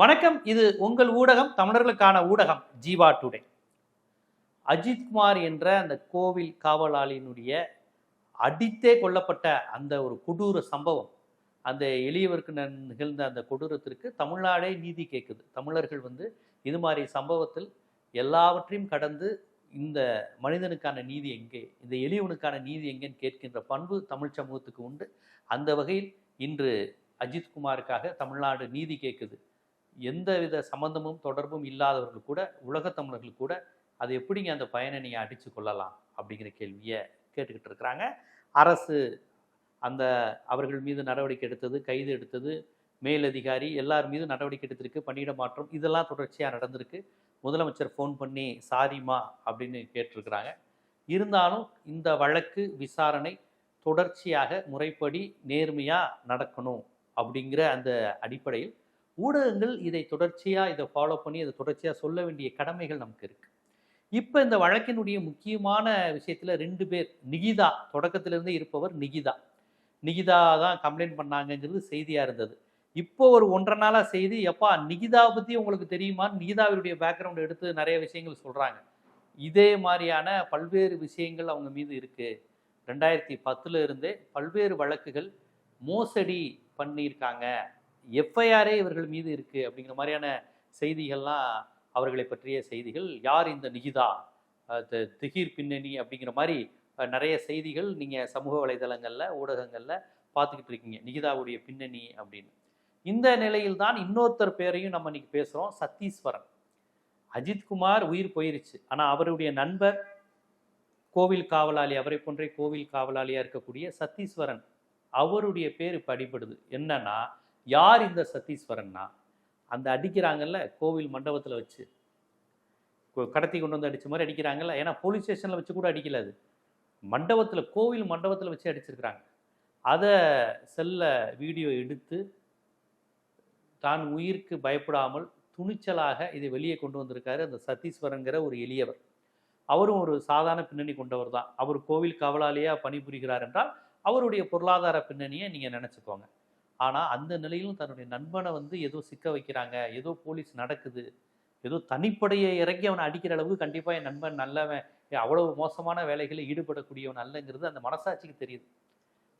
வணக்கம். இது உங்கள் ஊடகம் தமிழர்களுக்கான ஊடகம் ஜீவா டுடே. அஜித்குமார் என்ற அந்த கோவில் காவலாளியினுடைய அடித்தே கொல்லப்பட்ட அந்த ஒரு கொடூர சம்பவம் அந்த எளியவருக்கு நிகழ்ந்த அந்த கொடூரத்திற்கு தமிழ்நாடே நீதி கேட்குது. தமிழர்கள் வந்து இது மாதிரி சம்பவத்தில் எல்லாவற்றையும் கடந்து இந்த மனிதனுக்கான நீதி எங்கே இந்த எளியவனுக்கான நீதி எங்கேன்னு கேட்கின்ற பண்பு தமிழ் சமூகத்துக்கு உண்டு. அந்த வகையில் இன்று அஜித்குமாருக்காக தமிழ்நாடு நீதி கேட்குது. எந்தவித சம்பந்தமும் தொடர்பும் இல்லாதவர்கள் கூட உலகத் தமிழர்கள் கூட அது எப்படிங்க அந்த பயனை நீங்கள் அடித்து கொள்ளலாம் அப்படிங்கிற கேள்வியை கேட்டுக்கிட்டு இருக்கிறாங்க. அரசு அந்த அவர்கள் மீது நடவடிக்கை எடுத்தது கைது எடுத்தது மேலதிகாரி எல்லார் மீது நடவடிக்கை எடுத்திருக்கு பணியிட மாற்றம் இதெல்லாம் தொடர்ச்சியாக நடந்திருக்கு. முதலமைச்சர் ஃபோன் பண்ணி சாரிமா அப்படின்னு கேட்டிருக்கிறாங்க. இருந்தாலும் இந்த வழக்கு விசாரணை தொடர்ச்சியாக முறைப்படி நேர்மையாக நடக்கணும் அப்படிங்கிற அந்த அடிப்படையில் ஊடகங்கள் இதை தொடர்ச்சியாக இதை ஃபாலோ பண்ணி அதை தொடர்ச்சியாக சொல்ல வேண்டிய கடமைகள் நமக்கு இருக்குது இப்போ இந்த வழக்கினுடைய முக்கியமான விஷயத்தில் ரெண்டு பேர் நிகிதா தொடக்கத்திலிருந்து இருப்பவர் நிகிதா. நிகிதா தான் கம்ப்ளைண்ட் பண்ணாங்கங்கிறது செய்தியாக இருந்தது. இப்போ ஒரு ஒன்றரை நாளாக செய்தி எப்பா நிகிதா பற்றி உங்களுக்கு தெரியுமா? நிகிதாவினுடைய பேக்ரவுண்ட் எடுத்து நிறைய விஷயங்கள் சொல்கிறாங்க இதே மாதிரியான பல்வேறு விஷயங்கள் அவங்க மீது இருக்குது ரெண்டாயிரத்தி பத்தில் இருந்தே பல்வேறு வழக்குகள் மோசடி பண்ணியிருக்காங்க. எஃப்ஐஆரே இவர்கள் மீது இருக்குது அப்படிங்கிற மாதிரியான செய்திகள்லாம் அவர்களை பற்றிய செய்திகள். யார் இந்த நிகிதா? அஹ் திகீர் பின்னணி அப்படிங்கிற மாதிரி நிறைய செய்திகள் நீங்கள் சமூக வலைதளங்களில் ஊடகங்களில் பார்த்துக்கிட்டு இருக்கீங்க. நிகிதாவுடைய பின்னணி அப்படின்னு. இந்த நிலையில் தான் இன்னொருத்தர் பேரையும் நம்ம இன்னைக்கு பேசுகிறோம் சத்தீஸ்வரன். அஜித்குமார் உயிர் போயிருச்சு. ஆனால் அவருடைய நண்பர் கோவில் காவலாளி அவரை போன்றே கோவில் காவலாளியாக இருக்கக்கூடிய சத்தீஸ்வரன் அவருடைய பேர் படிபடுது. என்னன்னா யார் இந்த சத்தீஸ்வரன்னா? அந்த அடிக்கிறாங்கல்ல கோவில் மண்டபத்தில் வச்சு. கடத்தி கொண்டு வந்து அடித்த மாதிரி அடிக்கிறாங்கல்ல. ஏன்னா போலீஸ் ஸ்டேஷனில் வச்சு கூட அடிக்கல அது. மண்டபத்தில் கோவில் மண்டபத்தில் வச்சு அடிச்சிருக்கிறாங்க. அதை செல்ல வீடியோ எடுத்து தான் உயிருக்கு பயப்படாமல் துணிச்சலாக இதை வெளியே கொண்டு வந்திருக்காரு அந்த சத்தீஸ்வரங்கிற ஒரு எளியவர். அவரும் ஒரு சாதாரண பின்னணி கொண்டவர் தான். அவர் கோவில் காவலாளியாக பணிபுரிகிறார் என்றால் அவருடைய பொருளாதார பின்னணியை நீங்கள் நினச்சிக்கோங்க. ஆனால் அந்த நிலையிலும் தன்னுடைய நண்பனை வந்து ஏதோ சிக்க வைக்கிறாங்க ஏதோ போலீஸ் நடக்குது ஏதோ தனிப்படையை இறங்கி அவனை அடிக்கிற அளவுக்கு கண்டிப்பாக என் நண்பன் நல்லவன் அவ்வளவு மோசமான வேலைகளில் ஈடுபடக்கூடியவன் அல்லங்கிறது அந்த மனசாட்சிக்கு தெரியுது.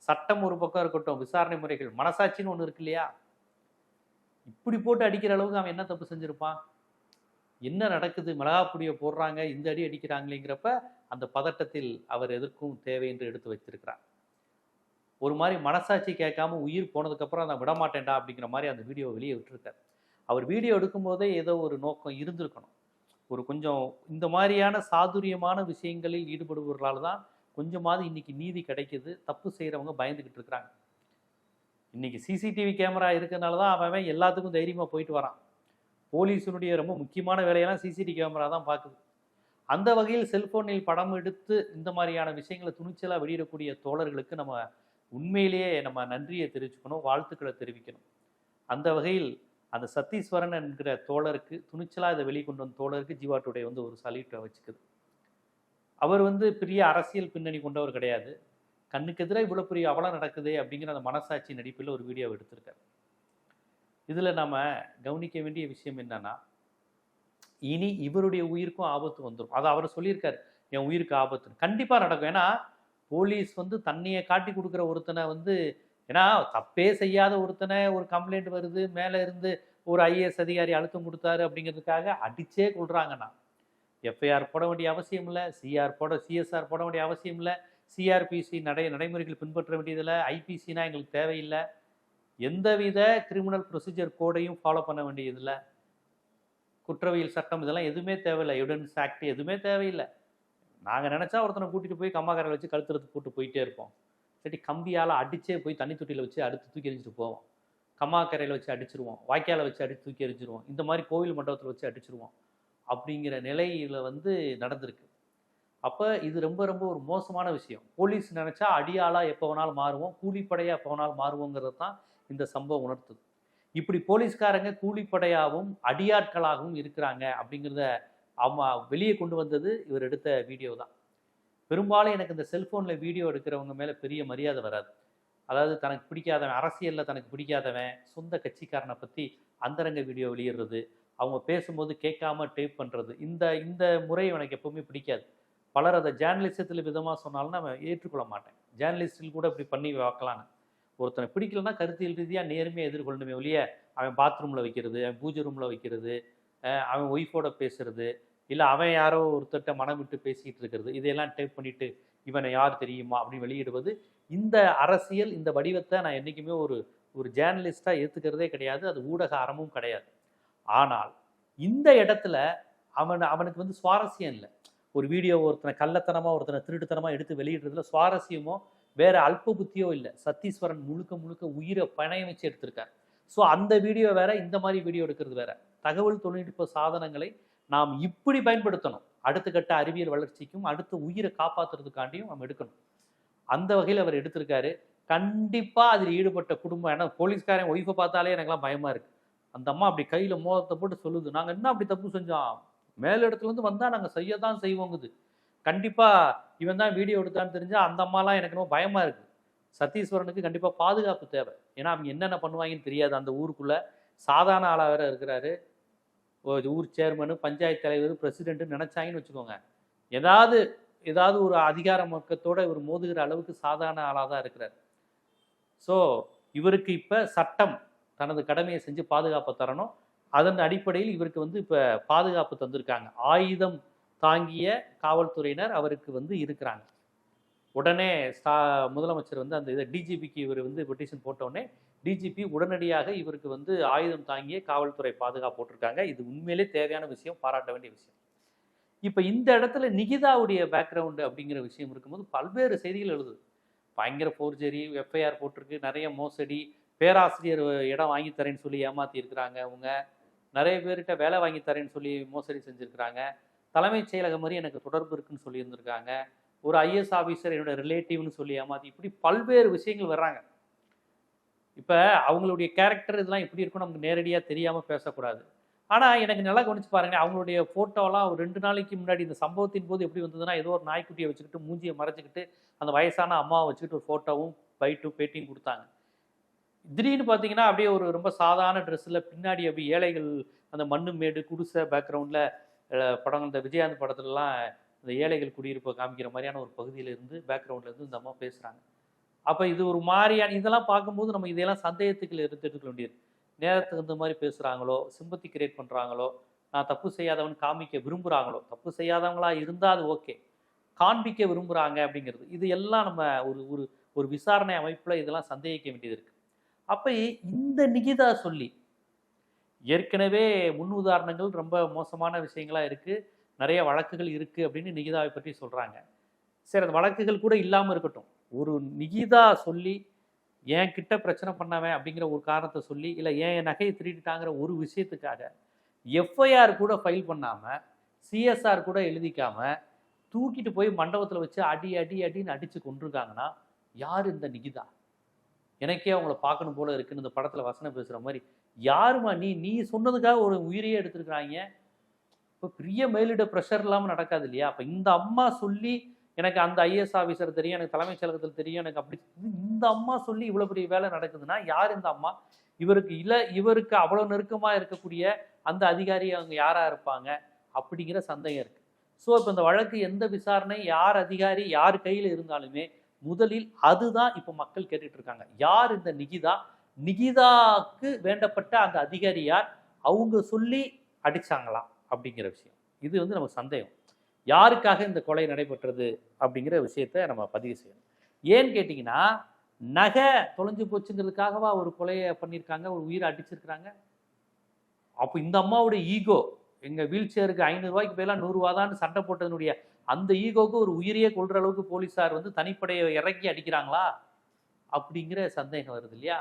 சட்டம் ஒரு பக்கம் இருக்கட்டும் விசாரணை முறைகள் மனசாட்சின்னு ஒன்று இருக்கு இல்லையா? இப்படி போட்டு அடிக்கிற அளவுக்கு அவன் என்ன தப்பு செஞ்சுருப்பான்? என்ன நடக்குது? மிளகாப்பொடியை போடுறாங்க இந்த அடி அடிக்கிறாங்களேங்கிறப்ப அந்த பதட்டத்தில் அவர் எதற்கும் தேவை என்று எடுத்து வைத்திருக்கிறார். ஒரு மாதிரி மனசாட்சி கேட்காம உயிர் போனதுக்கப்புறம் நான் விடமாட்டேன்டா அப்படிங்கிற மாதிரி அந்த வீடியோ வெளியே விட்டுருக்கார். அவர் வீடியோ எடுக்கும்போதே ஏதோ ஒரு நோக்கம் இருந்திருக்கணும். ஒரு கொஞ்சம் இந்த மாதிரியான சாதுரியமான விஷயங்களில் ஈடுபடுபவர்களால் தான் கொஞ்சமாவது இன்றைக்கி நீதி கிடைக்கிது. தப்பு செய்கிறவங்க பயந்துக்கிட்டு இருக்கிறாங்க. இன்னைக்கு சிசிடிவி கேமரா இருக்கிறனால தான் அவன் எல்லாத்துக்கும் தைரியமாக போயிட்டு வரான். போலீஸினுடைய ரொம்ப முக்கியமான வேலையெல்லாம் சிசிடிவி கேமரா தான் பார்க்குது. அந்த வகையில் செல்ஃபோனில் படம் எடுத்து இந்த மாதிரியான விஷயங்களை துணிச்சலாக வெளியிடக்கூடிய தோழர்களுக்கு நம்ம உண்மையிலேயே நம்ம நன்றியை தெரிவிச்சுக்கணும் வாழ்த்துக்களை தெரிவிக்கணும். அந்த வகையில் அந்த சத்தீஸ்வரன் என்கிற தோழருக்கு துணிச்சலாக இதை வெளிக்கொண்டு வந்த தோழருக்கு ஜீவா டுடே வந்து ஒரு சல்யூட்டை வச்சுக்குது. அவர் வந்து பெரிய அரசியல் பின்னணி கொண்டவர் கிடையாது. கண்ணுக்கு எதிராக இவ்வளோ பெரிய அவலம் நடக்குது அப்படிங்கிற அந்த மனசாட்சி நடிப்பில் ஒரு வீடியோ எடுத்திருக்கார். இதில் நம்ம கவனிக்க வேண்டிய விஷயம் என்னன்னா இனி இவருடைய உயிருக்கும் ஆபத்து வந்துடும் அதை அவர் சொல்லியிருக்கார் என் உயிருக்கு ஆபத்து கண்டிப்பாக நடக்கும். ஏன்னா போலீஸ் வந்து தண்ணியை காட்டி கொடுக்குற ஒருத்தனை வந்து ஏன்னா தப்பே செய்யாத ஒருத்தனை ஒரு கம்ப்ளைண்ட் வருது மேலே இருந்து ஒரு ஐஏஎஸ் அதிகாரி அழுத்தம் கொடுத்தாரு அப்படிங்கிறதுக்காக அடிச்சே கொள்றாங்கண்ணா எஃப்ஐஆர் போட வேண்டிய அவசியம் இல்லை சிஆர் போட சிஎஸ்ஆர் போட வேண்டிய அவசியம் இல்லை சிஆர்பிசி நடை நடைமுறைகள் பின்பற்ற வேண்டியதில்லை ஐபிசினா எங்களுக்கு தேவையில்லை. எந்தவித கிரிமினல் ப்ரொசீஜர் கோடையும் ஃபாலோ பண்ண வேண்டியதில்லை. குற்றவியல் சட்டம் இதெல்லாம் எதுவுமே தேவையில்லை எவிடன்ஸ் ஆக்ட் எதுவுமே தேவையில்லை. நாங்கள் நினச்சா ஒருத்தனை கூட்டிகிட்டு போய் கம்மாக்காரங்களை வச்சு கழுத்துறது போட்டு போயிட்டே இருப்போம். சரி கம்பியால் அடித்தே போய் தண்ணி தொட்டியில் வச்சு அடுத்து தூக்கி எறிஞ்சிட்டு போவோம். கம்மாக்கரையில் வச்சு அடிச்சிருவோம். வாய்க்காலை வச்சு அடித்து தூக்கி எறிஞ்சிருவோம். இந்த மாதிரி கோவில் மண்டபத்தில் வச்சு அடிச்சிருவோம். அப்படிங்கிற நிலையில் வந்து நடந்திருக்கு. அப்போ இது ரொம்ப ரொம்ப ஒரு மோசமான விஷயம். போலீஸ் நினச்சா அடியாளாக எப்போ வேணாலும் மாறுவோம். கூலிப்படையாக எப்போ வேணாலும் மாறுவோங்கிறது தான் இந்த சம்பவம் உணர்த்துது. இப்படி போலீஸ்காரங்க கூலிப்படையாகவும் அடியாட்களாகவும் இருக்கிறாங்க அப்படிங்கிறத அவமா வெளியே கொண்டு வந்தது இவர் எடுத்த வீடியோ தான். பெரும்பாலும் எனக்கு இந்த செல்ஃபோனில் வீடியோ எடுக்கிறவங்க மேலே பெரிய மரியாதை வராது. அதாவது தனக்கு பிடிக்காதவன் அரசியலில் தனக்கு பிடிக்காதவன் சொந்த கட்சிக்காரனை பற்றி அந்தரங்க வீடியோ வெளியிடுறது அவங்க பேசும்போது கேட்காம டேப் பண்ணுறது இந்த இந்த முறை எனக்கு எப்பவுமே பிடிக்காது. பலர் அதை ஜேர்னலிசத்தில் விதமாக சொன்னாலும் நான் ஏற்றுக்கொள்ள மாட்டேன். ஜேர்னலிஸ்டில் கூட இப்படி பண்ணி வைக்கலான்னு ஒருத்தனை பிடிக்கலன்னா கருத்தியல் ரீதியாக நேர்மையாக எதிர்கொள்ளணுமே ஒழிய அவன் பாத்ரூமில் வைக்கிறது அவன் பூஜை ரூமில் வைக்கிறது அவன் ஒய்ஃபோட பேசுறது இல்லை அவன் யாரோ ஒருத்தர்கிட்ட மனம் விட்டு பேசிக்கிட்டு இருக்கிறது இதையெல்லாம் டேப் பண்ணிட்டு இவனை யார் தெரியுமா அப்படின்னு வெளியிடுவது இந்த அரசியல் இந்த வடிவத்தை நான் என்றைக்குமே ஒரு ஒரு ஜேர்னலிஸ்டாக ஏற்றுக்கிறதே கிடையாது அது ஊடக அறமும் கிடையாது. ஆனால் இந்த இடத்துல அவன் அவனுக்கு வந்து சுவாரஸ்யம் இல்லை. ஒரு வீடியோ ஒருத்தனை கள்ளத்தனமாக ஒருத்தனை திருட்டுத்தனமாக எடுத்து வெளியிடுறதுல சுவாரஸ்யமோ வேற அல்ப புத்தியோ இல்லை. சத்தீஸ்வரன் முழுக்க முழுக்க உயிரை பணையம் வச்சு எடுத்திருக்கார். ஸோ அந்த வீடியோ வேற இந்த மாதிரி வீடியோ எடுக்கிறது வேற. தகவல் தொழில்நுட்ப சாதனங்களை நாம் இப்படி பயன்படுத்தணும். அடுத்த கட்ட அறிவியல் வளர்ச்சிக்கும் அடுத்த உயிரை காப்பாற்றுறதுக்காண்டியும் நம்ம எடுக்கணும். அந்த வகையில் அவர் எடுத்திருக்காரு. கண்டிப்பாக அதில் ஈடுபட்ட குடும்பம் ஏன்னா போலீஸ்காரன் ஒய்ஃபை பார்த்தாலே எனக்குலாம் பயமாக இருக்குது அந்த அம்மா அப்படி கையில் மோதத்தை போட்டு சொல்லுது நாங்கள் என்ன அப்படி தப்பு செஞ்சோம்? மேலிடத்துலேருந்து வந்தால் நாங்கள் செய்ய தான் செய்வோங்குது. கண்டிப்பாக இவன் தான் வீடியோ எடுத்தான்னு தெரிஞ்சால் அந்த அம்மாலாம் எனக்கு ரொம்ப பயமாக இருக்குது சத்தீஸ்வரனுக்கு கண்டிப்பாக பாதுகாப்பு தேவை. ஏன்னா அவங்க என்னென்ன பண்ணுவாங்கன்னு தெரியாது. அந்த ஊருக்குள்ளே சாதாரண ஆளாக வேற இருக்கிறாரு. ஊர் சேர்மனு பஞ்சாயத்து தலைவர் பிரசிடென்ட்டு நினைச்சாங்கன்னு வச்சுக்கோங்க. ஏதாவது ஏதாவது ஒரு அதிகார மொக்கத்தோட இவர் மோதுகிற அளவுக்கு சாதாரண ஆளாக தான் இருக்கிறார். ஸோ இவருக்கு இப்போ சட்டம் தனது கடமையை செஞ்சு பாதுகாப்பை தரணும். அதன் அடிப்படையில் இவருக்கு வந்து இப்போ பாதுகாப்பு தந்திருக்காங்க. ஆயுதம் தாங்கிய காவல்துறையினர் அவருக்கு வந்து இருக்கிறாங்க. உடனே ஸ்டா முதலமைச்சர் வந்து அந்த இதை டிஜிபிக்கு இவர் வந்து பெட்டிஷன் போட்டோடனே டிஜிபி உடனடியாக இவருக்கு வந்து ஆயுதம் தாங்கிய காவல்துறை பாதுகாப்பு போட்டிருக்காங்க. இது உண்மையிலே தேவையான விஷயம் பாராட்ட வேண்டிய விஷயம். இப்போ இந்த இடத்துல நிகிதாவுடைய பேக்ரவுண்டு அப்படிங்கிற விஷயம் இருக்கும்போது பல்வேறு செய்திகள் எழுது பயங்கர ஃபோர்ஜரி எஃப்ஐஆர் போட்டிருக்கு நிறைய மோசடி பேராசிரியர் இடம் வாங்கி தரேன்னு சொல்லி ஏமாத்தி இருக்கிறாங்க அவங்க. நிறைய பேர்கிட்ட வேலை வாங்கி தரேன்னு சொல்லி மோசடி செஞ்சுருக்கிறாங்க. தலைமைச் செயலகம் மாதிரி எனக்கு தொடர்பு இருக்குன்னு சொல்லியிருந்திருக்காங்க. ஒரு ஐஎஸ் ஆஃபீஸர் என்னோட ரிலேட்டிவ்னு சொல்லி ஏமாத்தி இப்படி பல்வேறு விஷயங்கள் வர்றாங்க. இப்போ அவங்களுடைய கேரக்டர் இதெல்லாம் எப்படி இருக்கும் நமக்கு நேரடியாக தெரியாமல் பேசக்கூடாது. ஆனால் எனக்கு நல்லா கவனிச்சு பாருங்க அவங்களுடைய ஃபோட்டோலாம் ஒரு ரெண்டு நாளைக்கு முன்னாடி இந்த சம்பவத்தின் போது எப்படி வந்ததுன்னா ஏதோ ஒரு நாய்க்குட்டியை வச்சுக்கிட்டு மூஞ்சியை மறைச்சிக்கிட்டு அந்த வயசான அம்மாவை வச்சுக்கிட்டு ஒரு ஃபோட்டோவும் பைட்டும் பேட்டியும் கொடுத்தாங்க. திடீர்னு பார்த்தீங்கன்னா அப்படியே ஒரு ரொம்ப சாதாரண ட்ரெஸ்ஸில் பின்னாடி அப்படி ஏழைகள் அந்த மண்ணு மேடு குடிசை பேக்ரவுண்டில் படம் இந்த விஜயாந்த் படத்துலலாம் இந்த ஏழைகள் குடியிருப்பை காமிக்கிற மாதிரியான ஒரு பகுதியிலேருந்து பேக்ரவுண்ட்லேருந்து இந்த அம்மா பேசுகிறாங்க அப்போ இது ஒரு மாதிரியான இதெல்லாம் பார்க்கும்போது நம்ம இதையெல்லாம் சந்தேகத்துக்கு எடுத்துக்க வேண்டியது. நேரத்துக்கு தகுந்த மாதிரி பேசுகிறாங்களோ சிம்பத்தி கிரியேட் பண்ணுறாங்களோ நான் தப்பு செய்யாதவன் காமிக்க விரும்புகிறாங்களோ தப்பு செய்யாதவங்களா இருந்தால் அது ஓகே காண்பிக்க விரும்புகிறாங்க அப்படிங்கிறது. இது எல்லாம் நம்ம ஒரு ஒரு ஒரு விசாரணை அமைப்பில் இதெல்லாம் சந்தேகிக்க வேண்டியது இருக்குது அப்போ இந்த நிகிதா சொல்லி ஏற்கனவே முன் உதாரணங்கள் ரொம்ப மோசமான விஷயங்களாக இருக்குது நிறைய வழக்குகள் இருக்குது அப்படின்னு நிகிதாவை பற்றி சொல்கிறாங்க சரி அந்த வழக்குகள் கூட இல்லாமல் இருக்கட்டும். ஒரு நிகிதா சொல்லி என் கிட்ட பிரச்சனை பண்ணவன் அப்படிங்கிற ஒரு காரணத்தை சொல்லி இல்லை ஏன் நகையை திருடிட்டாங்கிற ஒரு விஷயத்துக்காக எஃப்ஐஆர் கூட ஃபைல் பண்ணாமல் சிஎஸ்ஆர் கூட எழுதிக்காம தூக்கிட்டு போய் மண்டபத்தில் வச்சு அடி அடி அடின்னு அடித்து கொண்டிருக்காங்கன்னா யார் இந்த நிகிதா? எனக்கே அவங்கள பார்க்கணும் போல இருக்குன்னு இந்த படத்தில் வசனம் பேசுகிற மாதிரி யாருமா நீ நீ சொன்னதுக்காக ஒரு உயிரையே எடுத்திருக்கிறாங்க. இப்போ பெரிய மேலிட ப்ரெஷர் இல்லாமல் நடக்காது இல்லையா? அப்போ இந்த அம்மா சொல்லி எனக்கு அந்த ஐஏஎஸ் ஆஃபீஸர் தெரியும் எனக்கு தலைமைச் செயலகத்தில் தெரியும் எனக்கு அப்படி இந்த அம்மா சொல்லி இவ்வளோ பெரிய வேலை நடக்குதுன்னா யார் இந்த அம்மா? இவருக்கு இல்லை இவருக்கு அவ்வளோ நெருக்கமாக இருக்கக்கூடிய அந்த அதிகாரி அவங்க யாராக இருப்பாங்க? அப்படிங்கிற சந்தேகம் இருக்குது ஸோ இப்போ இந்த வழக்கு எந்த விசாரணை யார் அதிகாரி யார் கையில் இருந்தாலுமே முதலில் அதுதான் இப்போ மக்கள் கேட்டுட்டு இருக்காங்க. யார் இந்த நிகிதா? நிகிதாக்கு வேண்டப்பட்ட அந்த அதிகாரி யார்? அவங்க சொல்லி அடித்தாங்களாம் அப்படிங்கிற விஷயம். இது வந்து நமக்கு சந்தேகம். யாருக்காக இந்த கொலை நடைபெற்றது அப்படிங்கிற விஷயத்த நம்ம பதிவு செய்யணும். ஏன்னு கேட்டிங்கன்னா நகை தொலைஞ்சு போச்சுங்கிறதுக்காகவா ஒரு கொலையை பண்ணியிருக்காங்க? ஒரு உயிரை அடிச்சிருக்கிறாங்க? அப்போ இந்த அம்மாவுடைய ஈகோ எங்கள் வீல் சேருக்கு ஐநூறுரூவாய்க்கு பதிலாக நூறுரூவா தான் சண்டை போட்டதனுடைய அந்த ஈகோவுக்கு ஒரு உயிரையே கொள்கிற அளவுக்கு போலீஸார் வந்து தனிப்படையை இறக்கி அடிக்கிறாங்களா? அப்படிங்கிற சந்தேகம் வருது இல்லையா?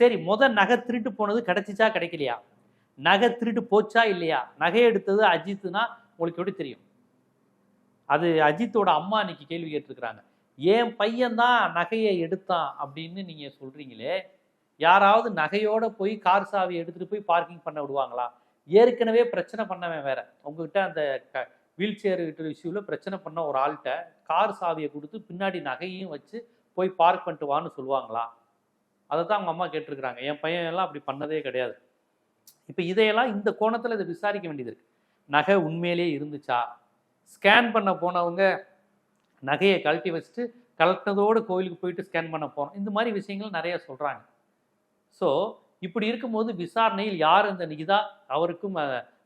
சரி முத நகை திருட்டு போனது கிடைச்சிச்சா? கிடைக்கலையா? நகை திருட்டு போச்சா இல்லையா? நகை எடுத்தது அஜித்துனா உங்களுக்கு எப்படி தெரியும்? அது அஜித்தோட அம்மா இன்னைக்கு கேள்வி கேட்டிருக்கிறாங்க. என் பையன்தான் நகையை எடுத்தான்? அப்படின்னு நீங்க சொல்றீங்களே யாராவது நகையோட போய் கார் சாவி எடுத்துட்டு போய் பார்க்கிங் பண்ண விடுவாங்களா? ஏற்கனவே பிரச்சனை பண்ணவன் வேற. உங்ககிட்ட அந்த வீல் சேர் இஷ்யூவில் பிரச்சனை பண்ண ஒரு ஆள்கிட்ட கார் சாவியை கொடுத்து பின்னாடி நகையும் வச்சு போய் பார்க் பண்ணிட்டு வான்னு சொல்லுவாங்களா? அதை தான் அவங்க அம்மா கேட்டிருக்கிறாங்க. என் பையன் எல்லாம் அப்படி பண்ணதே கிடையாது. இப்போ இதையெல்லாம் இந்த கோணத்தில் இதை விசாரிக்க வேண்டியது இருக்கு. நகை உண்மையிலேயே இருந்துச்சா? ஸ்கேன் பண்ண போனவங்க நகையை கழட்டி வச்சுட்டு கலட்டினதோடு கோயிலுக்கு போயிட்டு ஸ்கேன் பண்ண போனோம் இந்த மாதிரி விஷயங்கள் நிறைய சொல்கிறாங்க ஸோ இப்படி இருக்கும்போது விசாரணையில் யார் இந்த நிகிதா? அவருக்கும்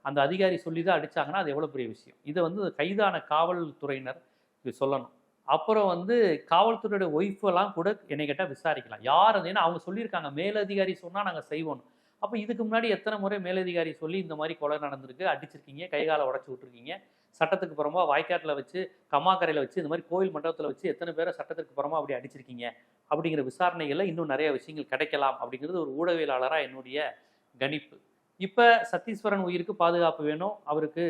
அந்த அதிகாரி சொல்லி தான் அடித்தாங்கன்னா அது எவ்வளோ பெரிய விஷயம். இதை வந்து கைதான காவல்துறையினர் இது சொல்லணும். அப்புறம் வந்து காவல்துறையோட ஒய்ஃப் எல்லாம் கூட என்னை கேட்டால் விசாரிக்கலாம். யார் அது? ஏன்னா அவங்க சொல்லியிருக்காங்க. மேலதிகாரி சொன்னால் நாங்கள் செய்வோம் அப்போ இதுக்கு முன்னாடி எத்தனை முறை மேலதிகாரி சொல்லி இந்த மாதிரி கொலை நடந்திருக்கு? அடிச்சிருக்கீங்க கைகாலை உடச்சி விட்டுருக்கீங்க. சட்டத்துக்கு புறமா வாய்க்காட்டில் வச்சு கம்மாக்கரையில் வச்சு இந்த மாதிரி கோயில் மண்டபத்தில் வச்சு எத்தனை பேரை சட்டத்துக்கு புறமா அப்படி அடிச்சிருக்கீங்க? அப்படிங்கிற விசாரணைகளில் இன்னும் நிறைய விஷயங்கள் கிடைக்கலாம் அப்படிங்கிறது ஒரு ஊடகவியலாளராக என்னுடைய கணிப்பு. இப்போ சத்தீஸ்வரன் உயிருக்கு பாதுகாப்பு வேணும். அவருக்கு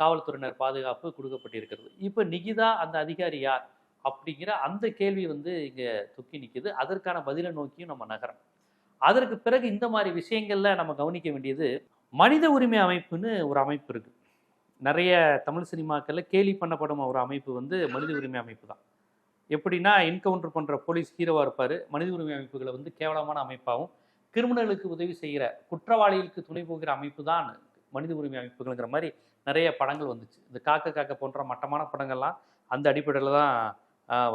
காவல்துறையினர் பாதுகாப்பு கொடுக்கப்பட்டிருக்கிறது. இப்போ நிகிதா அந்த அதிகாரி யார்? அப்படிங்கிற அந்த கேள்வி வந்து இங்கே தொக்கி நிற்குது அதற்கான பதிலை நோக்கியும் நம்ம நகரம். அதற்கு பிறகு இந்த மாதிரி விஷயங்கள்ல நம்ம கவனிக்க வேண்டியது மனித உரிமை அமைப்புன்னு ஒரு அமைப்பு இருக்கு. நிறைய தமிழ் சினிமாக்களில் கேலி பண்ணப்படும் ஒரு அமைப்பு வந்து மனித உரிமை அமைப்பு தான். எப்படின்னா என்கவுண்டர் பண்ற போலீஸ் ஹீரோவா இருப்பாரு. மனித உரிமை அமைப்புகளை வந்து கேவலமான அமைப்பாகவும் கிரிமினலுக்கு உதவி செய்கிற குற்றவாளிகளுக்கு துணை போகிற அமைப்பு தான் மனித உரிமை அமைப்புகள்ங்கிற மாதிரி நிறைய படங்கள் வந்துச்சு. இந்த காக்க காக்க போன்ற மட்டமான படங்கள்லாம் அந்த அடிப்படையில் தான்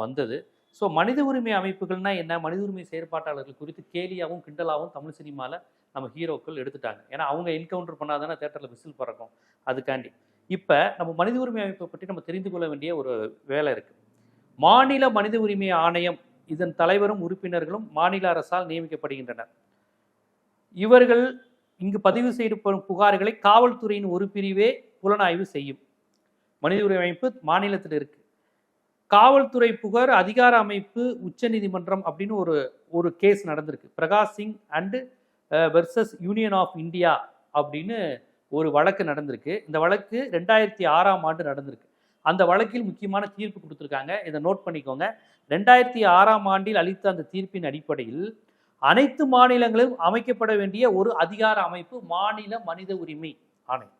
வந்தது. ஸோ மனித உரிமை அமைப்புகள்னா என்ன? மனித உரிமை செயற்பாட்டாளர்கள் குறித்து கேலியாகவும் கிண்டலாகவும் தமிழ் சினிமாவில் நம்ம ஹீரோக்கள் எடுத்துட்டாங்க. ஏன்னா அவங்க என்கவுண்டர் பண்ணாதானே தேட்டரில் விசில் பறக்கும். அதுக்காண்டி. இப்போ நம்ம மனித உரிமை அமைப்பை பற்றி நம்ம தெரிந்து கொள்ள வேண்டிய ஒரு வேலை இருக்குது மாநில மனித உரிமை ஆணையம் இதன் தலைவரும் உறுப்பினர்களும் மாநில அரசால் நியமிக்கப்படுகின்றனர். இவர்கள் இங்கு பதிவு செய்யப்படும் புகார்களை காவல்துறையின் ஒரு பிரிவே புலனாய்வு செய்யும். மனித உரிமை அமைப்பு மாநிலத்தில் இருக்குது காவல்துறை புகார் அதிகார அமைப்பு உச்சநீதிமன்றம் அப்படின்னு ஒரு ஒரு கேஸ் நடந்திருக்கு. Prakash Singh and versus Union of India அப்படின்னு ஒரு வழக்கு நடந்திருக்கு. இந்த வழக்கு ரெண்டாயிரத்தி ஆறாம் ஆண்டு நடந்திருக்கு. அந்த வழக்கில் முக்கியமான தீர்ப்பு கொடுத்துருக்காங்க. இதை நோட் பண்ணிக்கோங்க. ரெண்டாயிரத்தி ஆறாம் ஆண்டில் அளித்த அந்த தீர்ப்பின் அடிப்படையில் அனைத்து மாநிலங்களும் அமைக்கப்பட வேண்டிய ஒரு அதிகார அமைப்பு மாநில மனித உரிமை ஆணையம்.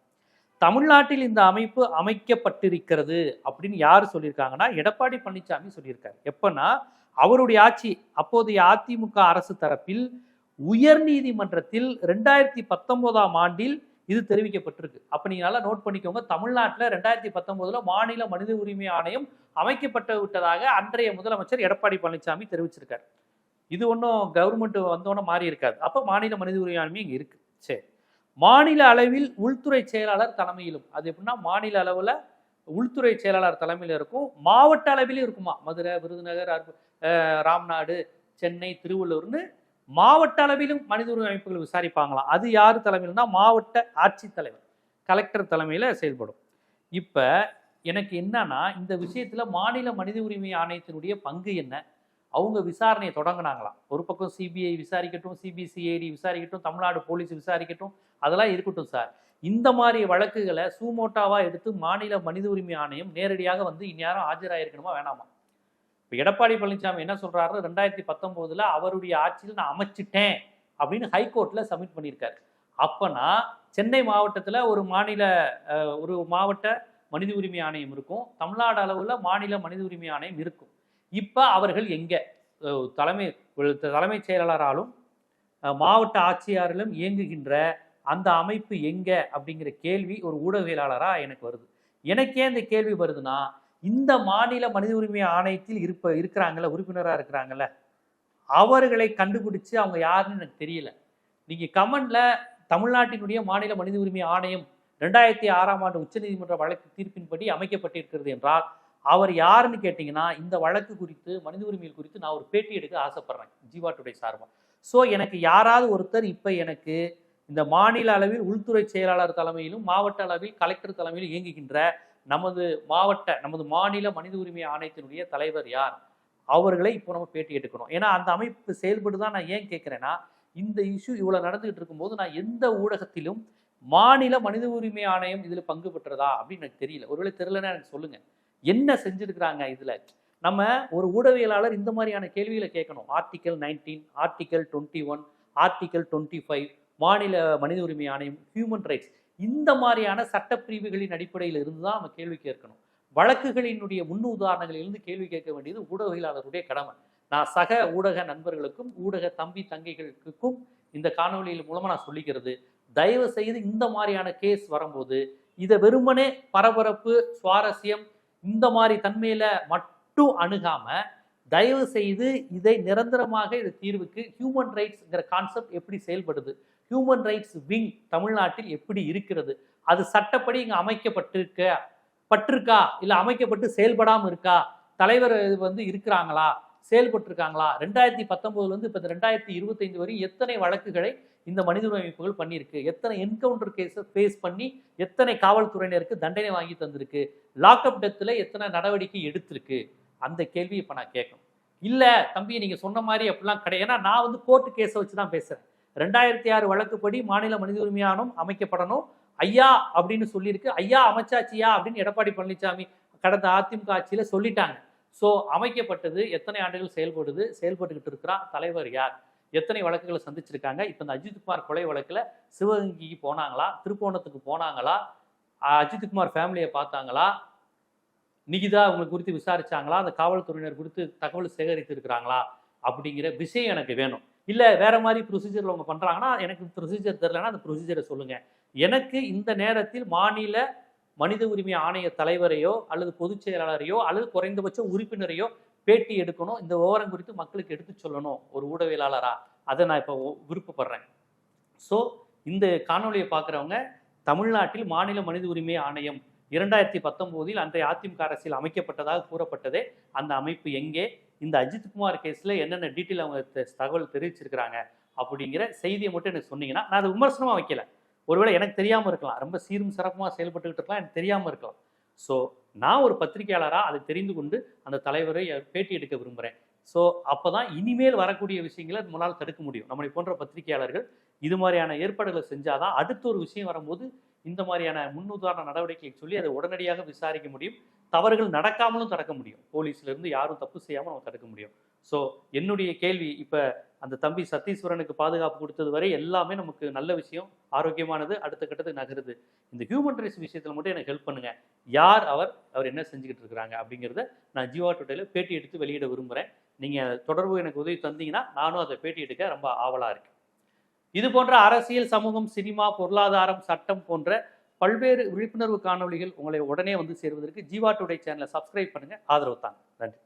தமிழ்நாட்டில் இந்த அமைப்பு அமைக்கப்பட்டிருக்கிறது அப்படின்னு யார் சொல்லியிருக்காங்கன்னா எடப்பாடி பழனிசாமி சொல்லியிருக்காரு. எப்பன்னா அவருடைய ஆட்சி அப்போதைய அதிமுக அரசு தரப்பில் உயர் நீதிமன்றத்தில் ரெண்டாயிரத்தி பத்தொன்பதாம் ஆண்டில் இது தெரிவிக்கப்பட்டிருக்கு. அப்போ நீங்க நல்லா நோட் பண்ணிக்கோங்க தமிழ்நாட்டில் ரெண்டாயிரத்தி பத்தொன்பதுல மாநில மனித உரிமை ஆணையம் அமைக்கப்பட்டு விட்டதாக அன்றைய முதலமைச்சர் எடப்பாடி பழனிசாமி தெரிவிச்சிருக்காரு. இது ஒன்றும் கவர்மெண்ட் வந்தோன்னே மாறி இருக்காது அப்போ மாநில மனித உரிமை ஆணையம் இங்கே இருக்கு. சரி. மாநில அளவில் உள்துறை செயலாளர் தலைமையிலும். அது எப்படின்னா மாநில அளவில் உள்துறை செயலாளர் தலைமையில் இருக்கும். மாவட்ட அளவிலும் இருக்குமா? மதுரை விருதுநகர் ராம்நாடு சென்னை திருவள்ளூர்னு மாவட்ட அளவிலும் மனித உரிமை அமைப்புகள் விசாரிப்பாங்களாம் அது யார் தலைமையில்னா மாவட்ட ஆட்சித்தலைவர் கலெக்டர் தலைமையில் செயல்படும். இப்போ எனக்கு என்னன்னா இந்த விஷயத்தில் மாநில மனித உரிமை ஆணையத்தினுடைய பங்கு என்ன? அவங்க விசாரணையை தொடங்கினாங்களாம். ஒரு பக்கம் சிபிஐ விசாரிக்கட்டும் சிபிசிஐடி விசாரிக்கட்டும் தமிழ்நாடு போலீஸ் விசாரிக்கட்டும் அதெல்லாம் இருக்கட்டும் சார். இந்த மாதிரி வழக்குகளை சூமோட்டாவாக எடுத்து மாநில மனித உரிமை ஆணையம் நேரடியாக வந்து இந்நேரம் ஆஜராயிருக்கணுமா வேணாமா? இப்போ எடப்பாடி பழனிசாமி என்ன சொல்கிறாரு ரெண்டாயிரத்தி பத்தொம்போதில் அவருடைய ஆட்சியில் நான் அமைச்சிட்டேன் அப்படின்னு ஹைகோர்ட்டில் சப்மிட் பண்ணியிருக்காரு. அப்போனா சென்னை மாவட்டத்தில் ஒரு மாநில ஒரு மாவட்ட மனித உரிமை ஆணையம் இருக்கும். தமிழ்நாடு அளவுல மாநில மனித உரிமை ஆணையம் இருக்கும். இப்போ அவர்கள் எங்கே? தலைமை தலைமைச் செயலாளராலும் மாவட்ட ஆட்சியாரிலும் இயங்குகின்ற அந்த அமைப்பு எங்கே? அப்படிங்கிற கேள்வி ஒரு ஊடகவியலாளராக எனக்கு வருது. எனக்கே இந்த கேள்வி வருதுன்னா இந்த மாநில மனித உரிமை ஆணையத்தில் இருப்ப இருக்கிறாங்கல்ல உறுப்பினராக இருக்கிறாங்கல்ல அவர்களை கண்டுபிடிச்சு அவங்க யாருன்னு எனக்கு தெரியல. நீங்கள் கமெண்ட்ல தமிழ்நாட்டினுடைய மாநில மனித உரிமை ஆணையம் ரெண்டாயிரத்தி ஆறாம் ஆண்டு உச்சநீதிமன்ற வழக்கு தீர்ப்பின்படி அமைக்கப்பட்டிருக்கிறது என்றால் அவர் யாருன்னு கேட்டிங்கன்னா இந்த வழக்கு குறித்து மனித உரிமைகள் குறித்து நான் ஒரு பேட்டி எடுக்க ஆசைப்பட்றேன். ஜீவா டுடே சார்பா ஸோ எனக்கு யாராவது ஒருத்தர் இப்போ எனக்கு இந்த மாநில அளவில் உள்துறை செயலாளர் தலைமையிலும் மாவட்ட அளவில் கலெக்டர் தலைமையிலும் இயங்குகின்ற நமது மாவட்ட நமது மாநில மனித உரிமை ஆணையத்தினுடைய தலைவர் யார்? அவர்களை இப்போ நம்ம பேட்டி எடுக்கணும். ஏன்னா அந்த அமைப்பு செயல்பட்டு தான் நான் ஏன் கேட்குறேன்னா இந்த இஷ்யூ இவ்வளோ நடந்துகிட்டு இருக்கும்போது நான் எந்த ஊடகத்திலும் மாநில மனித உரிமை ஆணையம் இதில் பங்கு பெற்றதா அப்படின்னு எனக்கு தெரியல. ஒருவேளை தெரியலன்னா எனக்கு சொல்லுங்கள் என்ன செஞ்சுருக்குறாங்க இதில்? நம்ம ஒரு ஊடகவியலாளர் இந்த மாதிரியான கேள்விகளை கேட்கணும். Article nineteen article twenty one article twenty five மாநில மனித உரிமை ஆணையம் ஹியூமன் ரைட்ஸ் இந்த மாதிரியான சட்டப்பிரிவுகளின் அடிப்படையில் இருந்து தான் நம்ம கேள்வி கேட்கணும். வழக்குகளினுடைய முன் உதாரணங்களிலிருந்து கேள்வி கேட்க வேண்டியது ஊடகவியலாளருடைய கடமை. நான் சக ஊடக நண்பர்களுக்கும் ஊடக தம்பி தங்கைகளுக்கும் இந்த காணொலியில் மூலமாக நான் சொல்லிக்கிறது. தயவு செய்து இந்த மாதிரியான கேஸ் வரும்போது இதை வெறுமனே பரபரப்பு சுவாரஸ்யம் இந்த மாதிரி தன்மையில மட்டும் அணுகாம தயவு செய்து இதை நிரந்தரமாக இது தீர்வுக்கு ஹியூமன் ரைட்ஸ்ங்கிற கான்செப்ட் எப்படி செயல்படுது? ஹியூமன் ரைட்ஸ் விங் தமிழ்நாட்டில் எப்படி இருக்கிறது? அது சட்டப்படி இங்கே அமைக்கப்பட்டிருக்க பட்டிருக்கா? இல்லை அமைக்கப்பட்டு செயல்படாமல் இருக்கா? தலைவர் வந்து இருக்கிறாங்களா? செயல்பட்டிருக்காங்களா? ரெண்டாயிரத்தி பத்தொம்போதுலேருந்து இப்போ இந்த ரெண்டாயிரத்தி இருபத்தைந்து வரையும் எத்தனை வழக்குகளை இந்த மனித உரிமை அமைப்புகள் பண்ணியிருக்கு? எத்தனை என்கவுண்டர் கேஸை ஃபேஸ் பண்ணி எத்தனை காவல்துறையினருக்கு தண்டனை வாங்கி தந்திருக்கு? லாக்அப் டெத்தில் எத்தனை நடவடிக்கை எடுத்திருக்கு? அந்த கேள்வி இப்போ நான் கேட்கணும். இல்லை தம்பி நீங்கள் சொன்ன மாதிரி அப்படிலாம் கிடையாது. ஏன்னா நான் வந்து கோர்ட்டு கேஸை வச்சு தான் பேசுகிறேன் ரெண்டாயிரத்தி ஆறு வழக்குப்படி மாநில மனித உரிமை அமைக்கப்படணும். ஐயா அப்படின்னு சொல்லியிருக்கு. ஐயா அமைச்சாச்சியா அப்படின்னு எடப்பாடி பழனிசாமி கடந்த அதிமுக ஆட்சியில் சொல்லிட்டாங்க. ஸோ அமைக்கப்பட்டது எத்தனை ஆண்டுகள் செயல்படுது செயல்பட்டுக்கிட்டு இருக்கிறா தலைவர் யார்? எத்தனை வழக்குகளை சந்திச்சிருக்காங்க? இப்போ இந்த அஜித்குமார் கொலை வழக்கில் சிவகங்கைக்கு போனாங்களா? திருப்போணத்துக்கு போனாங்களா? அஜித்குமார் ஃபேமிலியை பார்த்தாங்களா? நிகிதா அவங்க குறித்து விசாரிச்சாங்களா? அந்த காவல்துறையினர் குறித்து தகவல் சேகரித்து இருக்கிறாங்களா? அப்படிங்கிற விஷயம் எனக்கு வேணும். இல்லை வேற மாதிரி ப்ரொசீஜரில் அவங்க பண்ணுறாங்கன்னா எனக்கு ப்ரொசீஜர் தெரிலனா அந்த ப்ரொசீஜரை சொல்லுங்கள் எனக்கு இந்த நேரத்தில் மாநில மனித உரிமை ஆணைய தலைவரையோ அல்லது பொதுச் செயலாளரையோ அல்லது குறைந்தபட்ச உறுப்பினரையோ பேட்டி எடுக்கணும். இந்த விவரம் குறித்து மக்களுக்கு எடுத்து சொல்லணும். ஒரு ஊடகவியலாளரா. அதை நான் இப்போ விருப்பப்படுறேன். ஸோ இந்த காணொளியை பார்க்குறவங்க தமிழ்நாட்டில் மாநில மனித உரிமை ஆணையம் இரண்டாயிரத்தி பத்தொம்போதில் அன்றைய அதிமுக அரசில் அமைக்கப்பட்டதாக கூறப்பட்டதே. அந்த அமைப்பு எங்கே? இந்த அஜித்குமார் கேஸில் என்னென்ன டீட்டெயில் அவங்க தகவல் தெரிவிச்சிருக்கிறாங்க? அப்படிங்கிற செய்தியை மட்டும் எனக்கு சொன்னீங்கன்னா நான் அதை விமர்சனமாக வைக்கல. ஒருவேளை எனக்கு தெரியாமல் இருக்கலாம். ரொம்ப சீரும் சிறப்புமாக செயல்பட்டுக்கிட்டு இருக்கலாம். எனக்கு தெரியாமல் இருக்கலாம். ஸோ நான் ஒரு பத்திரிகையாளராக அதை தெரிந்து கொண்டு அந்த தலைவரை பேட்டி எடுக்க விரும்புகிறேன் ஸோ அப்போ தான் இனிமேல் வரக்கூடிய விஷயங்களை நம்மளால் தடுக்க முடியும். நம்மளை போன்ற பத்திரிகையாளர்கள் இது மாதிரியான ஏற்பாடுகளை செஞ்சாதான் அடுத்த ஒரு விஷயம் வரும்போது இந்த மாதிரியான முன்னுதாரண நடவடிக்கையை சொல்லி அதை உடனடியாக விசாரிக்க முடியும். தவறுகள் நடக்காமலும் தடுக்க முடியும். போலீஸ்லேருந்து யாரும் தப்பு செய்யாமல் நம்ம தடுக்க முடியும். ஸோ என்னுடைய கேள்வி இப்போ அந்த தம்பி சத்தீஸ்வரனுக்கு பாதுகாப்பு கொடுத்தது வரை எல்லாமே நமக்கு நல்ல விஷயம் ஆரோக்கியமானது அடுத்த கட்டத்துக்கு நகருது. இந்த ஹியூமன் ரைட்ஸ் விஷயத்தில் மட்டும் எனக்கு ஹெல்ப் பண்ணுங்க. யார் அவர் அவர் என்ன செஞ்சுக்கிட்டு இருக்கிறாங்க அப்படிங்கிறத நான் ஜீவா டோட்டையில் பேட்டி எடுத்து வெளியிட விரும்புகிறேன் நீங்கள் தொடர்பு எனக்கு உதவி தந்தீங்கன்னா நானும் அதை பேட்டி எடுக்க ரொம்ப ஆவலாக இருக்கேன். இது போன்ற அரசியல் சமூகம் சினிமா பொருளாதாரம் சட்டம் போன்ற பல்வேறு விழிப்புணர்வு காணொளிகள் உங்களை உடனே வந்து சேருவதற்கு ஜீவா டுடே சேனலை சப்ஸ்கிரைப் பண்ணுங்கள் ஆதரவு தாங்க. நன்றி.